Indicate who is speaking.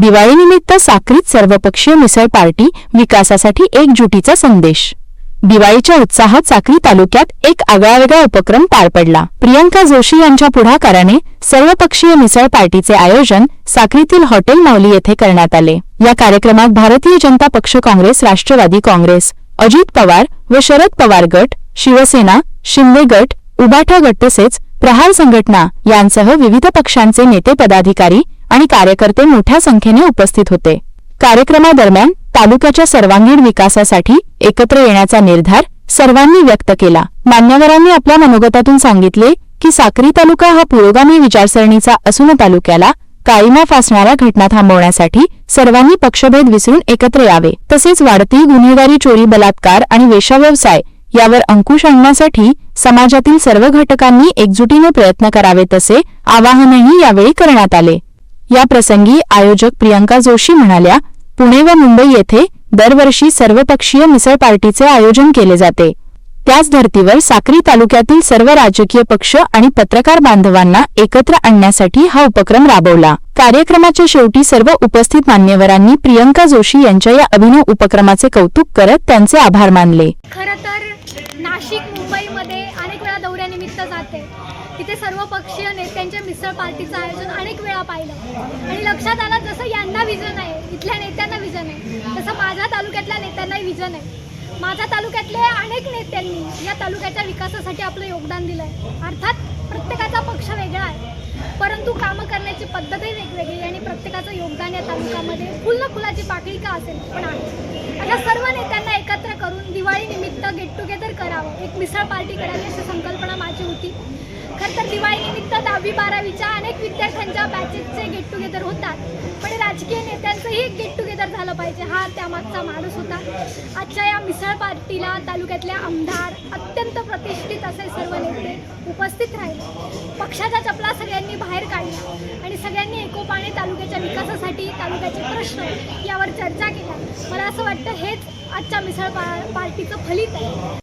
Speaker 1: दिवाळीनिमित्त साक्रीत सर्वपक्षीय मिसळ पार्टी विकासासाठी एकजुटीचा संदेश. दिवाळीच्या उत्साहात साक्री तालुक्यात एक आगळावेगळा उपक्रम पार पडला. प्रियंका जोशी यांच्या पुढाकाराने सर्वपक्षीय मिसळ पार्टीचे आयोजन साक्रीतील हॉटेल माऊली येथे करण्यात आले. या कार्यक्रमात भारतीय जनता पक्ष काँग्रेस राष्ट्रवादी काँग्रेस अजित पवार व शरद पवार गट शिवसेना शिंदे गट उबाठा गट तसेच प्रहार संघटना यांसह विविध पक्षांचे नेते पदाधिकारी आणि कार्यकर्ते मोठ्या संख्येने उपस्थित होते. कार्यक्रमादरम्यान तालुक्याच्या सर्वांगीण विकासासाठी एकत्र येण्याचा निर्धार सर्वांनी व्यक्त केला. मान्यवरांनी आपल्या मनोगतातून सांगितले की साक्री तालुका हा पुरोगामी विचारसरणीचा असून तालुक्याला काळीमा फासणाऱ्या घटना थांबवण्यासाठी सर्वांनी पक्षभेद विसरून एकत्र यावे. तसेच वाढती गुन्हेगारी चोरी बलात्कार आणि वेशाव्यवसाय यावर अंकुश आणण्यासाठी समाजातील सर्व घटकांनी एकजुटीने प्रयत्न करावेत असे आवाहनही यावेळी करण्यात आले. या प्रसंगी आयोजक प्रियंका जोशी म्हणाल्या पुणे व मुंबई येथे दरवर्षी सर्वपक्षीय मिसळ पार्टीचे आयोजन केले जाते. त्याच धर्तीवर साक्री तालुक्यातील सर्व राजकीय पक्ष आणि पत्रकार बांधवांना एकत्र आणण्यासाठी हा उपक्रम राबवला. कार्यक्रमाच्या शेवटी सर्व उपस्थित मान्यवरांनी प्रियंका जोशी यांच्या या अभिनव उपक्रमाचे कौतुक करत त्यांचे आभार मानले.
Speaker 2: खर तर नाशिक मुंबईमध्ये अनेक वेळा दौऱ्यानिमित्त जाते. तिथे सर्व पक्षीय नेत्यांच्या मिसळ पार्टीचं आयोजन अनेक वेळा पाहिलं. आणि लक्षात आलं जसं यांना विजन आहे इथल्या नेत्यांना विजन आहे तसं माझ्या तालुक्यातल्या नेत्यांनाही विजन आहे. माझ्या तालुक्यातल्या अनेक नेत्यांनी या तालुक्याच्या विकासासाठी आपलं योगदान दिलं आहे अर्थात प्रत्येकाचा पक्ष वेगळा आहे. परंतु कामं करण्याची पद्धतही वेगवेगळी आणि प्रत्येकाचं योगदान या तालुक्यामध्ये फुल फुलाची पाकळी का असेल पण आहे. अशा सर्व नेत्यांना एकत्र करून दिवाळीनिमित्त गेट टुगेदर करावं. एक मिसळ पार्टी करावी अशी संकल्पना तर दिवाळीनिमित्त दहावी बारावीच्या अनेक विद्यार्थ्यांच्या बॅचेसचे गेट टुगेदर होतात. पण राजकीय नेत्यांचंही एक गेट टुगेदर झालं पाहिजे. हा त्यामागचा माणूस होता. आजच्या या मिसळ पार्टीला तालुक्यातले आमदार अत्यंत प्रतिष्ठित असे सर्व नेते उपस्थित राहिले. पक्षाच्या चपला सगळ्यांनी बाहेर काढल्या आणि सगळ्यांनी एकोपाने तालुक्याच्या विकासासाठी तालुक्याचे प्रश्न यावर चर्चा केल्या मला असं वाटतं हेच आजच्या मिसळ पा पार्टीचं फलित आहे.